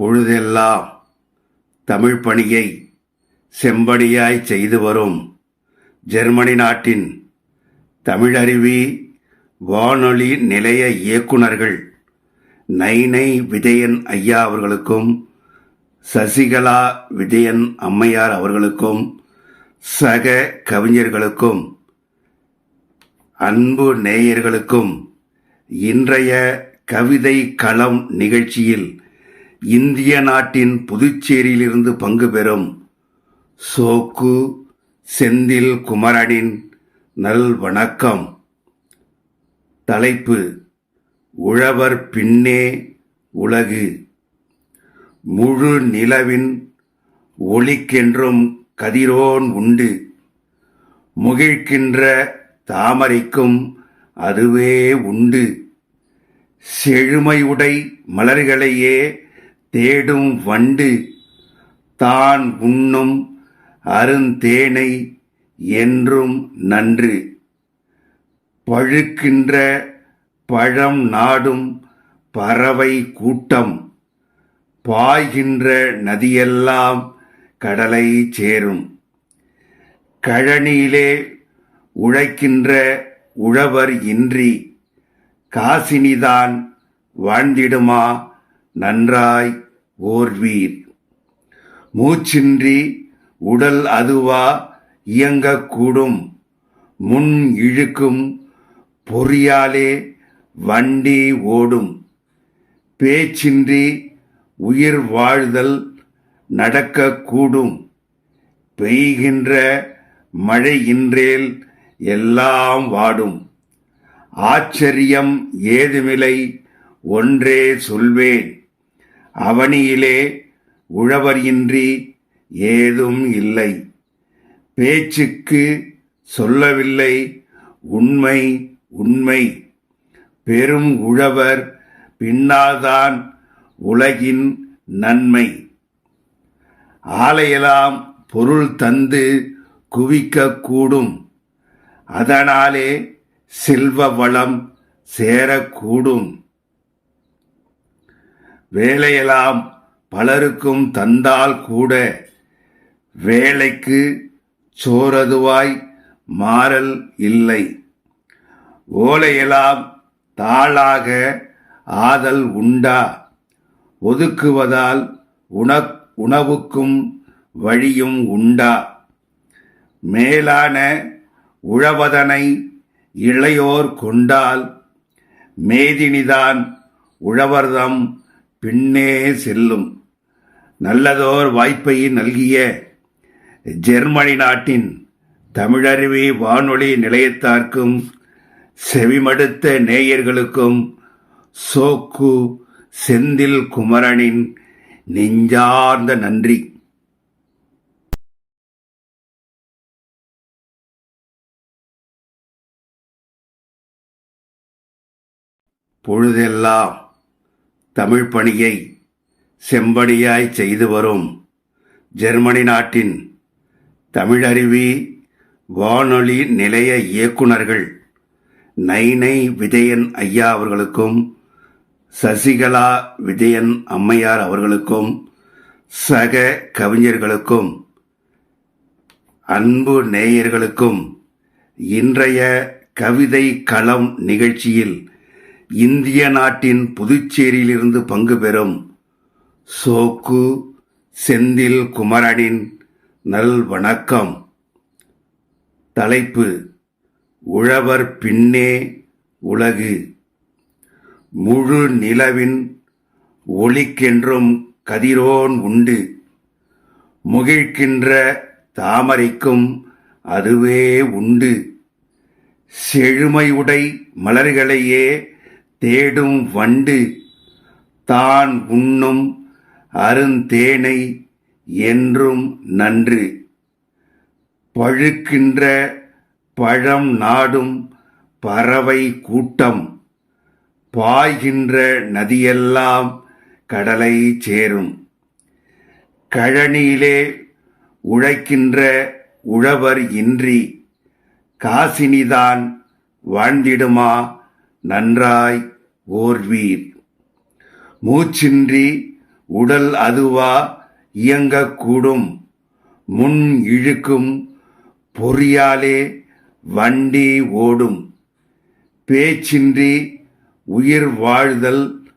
பொழுதெல்லாம் தமிழ் பணியை செம்படியாய் செய்து வரும் ஜெர்மனி நாட்டின் தமிழருவி வானொலி நிலைய இயக்குனர்கள் நைனை விஜயன் ஐயா அவர்களுக்கும் சசிகலா விஜயன் அம்மையார் அவர்களுக்கும் சக கவிஞர்களுக்கும் அன்பு நேயர்களுக்கும் இன்றைய கவிதை களம் நிகழ்ச்சியில் இந்திய நாட்டின் புதுச்சேரியிலிருந்து பங்கு பெறும் சோக்கு செந்தில் குமரனின் நல் வணக்கம் தலைப்பு உழவர் பின்னே உலகு. முழு நிலவின் ஒளிக்கென்றும் கதிரோன் உண்டு. முகிழ்கின்ற தாமரைக்கும் அதுவே உண்டு. செழுமையுடை மலர்களையே தேடும் வண்டு தான் உண்ணும் அருந்தேனை என்றும் நன்று. பழுக்கின்ற பழம் நாடும் பறவை கூட்டம். பாய்கின்ற நதியெல்லாம் கடலை சேரும். கழனியிலே உழைக்கின்ற உழவர் இன்றி காசினிதான் வாழ்ந்திடுமா? நன்றாய் ஓர்வீர். மூச்சின்றி உடல் அதுவா இயங்கக்கூடும். முன் இழுக்கும் பொறியாலே வண்டி ஓடும். பேச்சின்றி உயிர் வாழ்தல் நடக்கக்கூடும். பெய்கின்ற மழை இன்றேல் எல்லாம் வாடும். ஆச்சரியம் ஏதுமில்லை ஒன்றே சொல்வேன். அவனியிலே உழவர் இன்றி ஏதும் இல்லை. பேச்சுக்கு சொல்லவில்லை உண்மை உண்மை. பெரும் உழவர் பின்னால்தான் உலகின் நன்மை. ஆலையெல்லாம் பொருள் தந்து குவிக்கக்கூடும் அதனாலே செல்வ வளம் சேரக்கூடும். வேலையெல்லாம் பலருக்கும் தந்தால் கூட வேலைக்கு சோரதுவாய் மாறல் இல்லை. ஓலையெல்லாம் தாளாக ஆதல் உண்டா? ஒதுக்குவதால் உண உணவுக்கும் வழியும் உண்டா? மேலான உழவதனை இளையோர் கொண்டால் மேதினிதான் உழவர்தம் பின்னே செல்லும். நல்லதோர் வாய்ப்பை நல்கிய ஜெர்மனி நாட்டின் தமிழருவி வானொலி நிலையத்தார்க்கும் செவிமடுத்த நேயர்களுக்கும் சோக்கு செந்தில் குமரனின் நெஞ்சார்ந்த நன்றி. பொழுதெல்லாம் தமிழ் பணியை செம்படியாய் செய்து வரும் ஜெர்மனி நாட்டின் தமிழருவி வானொலி நிலைய இயக்குனர்கள் நைனை விஜயன் ஐயா அவர்களுக்கும் சசிகலா விஜயன் அம்மையார் அவர்களுக்கும் சக கவிஞர்களுக்கும் அன்பு நேயர்களுக்கும் இன்றைய கவிதை களம் நிகழ்ச்சியில் இந்திய நாட்டின் புதுச்சேரியிலிருந்து பங்கு பெறும் சோக்கு செந்தில் குமரனின் நல் வணக்கம் தலைப்பு உழவர் பின்னே உலகு. முழு நிலவின் ஒளிக்கென்றும் கதிரோன் உண்டு. முகிழ்கின்ற தாமரைக்கும் அதுவே உண்டு. செழுமையுடை மலர்களையே தேடும் வண்டு தான் உண்ணும் அருந்தேனை என்றும் நன்று. பழுக்கின்ற பழம் நாடும் பறவை கூட்டம். பாய்கின்ற நதியெல்லாம் கடலை சேரும். கழனியிலே உழைக்கின்ற உழவர் இன்றி காசினிதான் வாழ்ந்திடுமா? நன்றாய் ஓர்வீர். மூச்சின்றி உடல் அதுவா இயங்கக்கூடும். முன் இழுக்கும் பொறியாலே வண்டி ஓடும். பேச்சின்றி உயிர் வாழ்தல்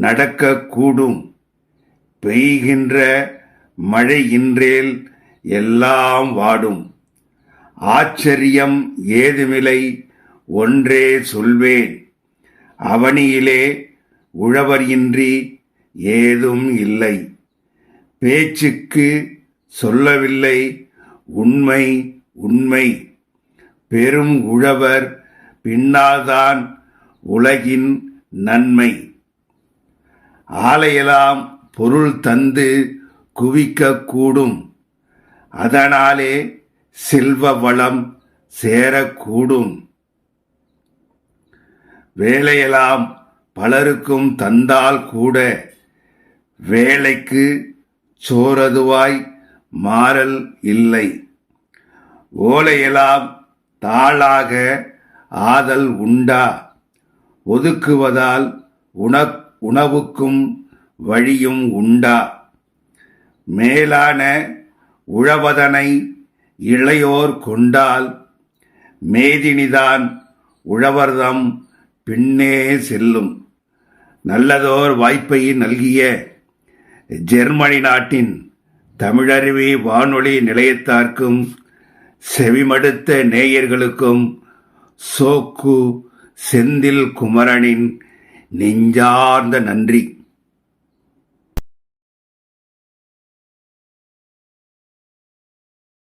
நடக்கக்கூடும். பெய்கின்ற மழையின்றேல் எல்லாம் வாடும். ஆச்சரியம் ஏதுமில்லை ஒன்றே சொல்வேன். அவனியிலே உழவர் இன்றி ஏதும் இல்லை. பேச்சுக்கு சொல்லவில்லை உண்மை உண்மை. பெரும் உழவர் பின்னால்தான் உலகின் நன்மை. ஆலையெல்லாம் பொருள் தந்து குவிக்கக்கூடும். அதனாலே செல்வ வளம் சேரக்கூடும். வேலையெல்லாம் பலருக்கும் தந்தால் கூட வேலைக்கு சோரதுவாய் மாறல் இல்லை. ஓலையெல்லாம் தாளாக ஆதல் உண்டா? ஒதுக்குவதால் உண உணவுக்கும் வழியும் உண்டா? மேலான உழவதனை இளையோர் கொண்டால் மேதினிதான் உழவர்தம் பின்னே செல்லும். நல்லதோர் வாய்ப்பை நல்கிய ஜெர்மனி நாட்டின் தமிழருவி வானொலி நிலையத்தார்க்கும் செவிமடுத்த நேயர்களுக்கும் சோக்கு செந்தில் குமரனின் நெஞ்சார்ந்த நன்றி.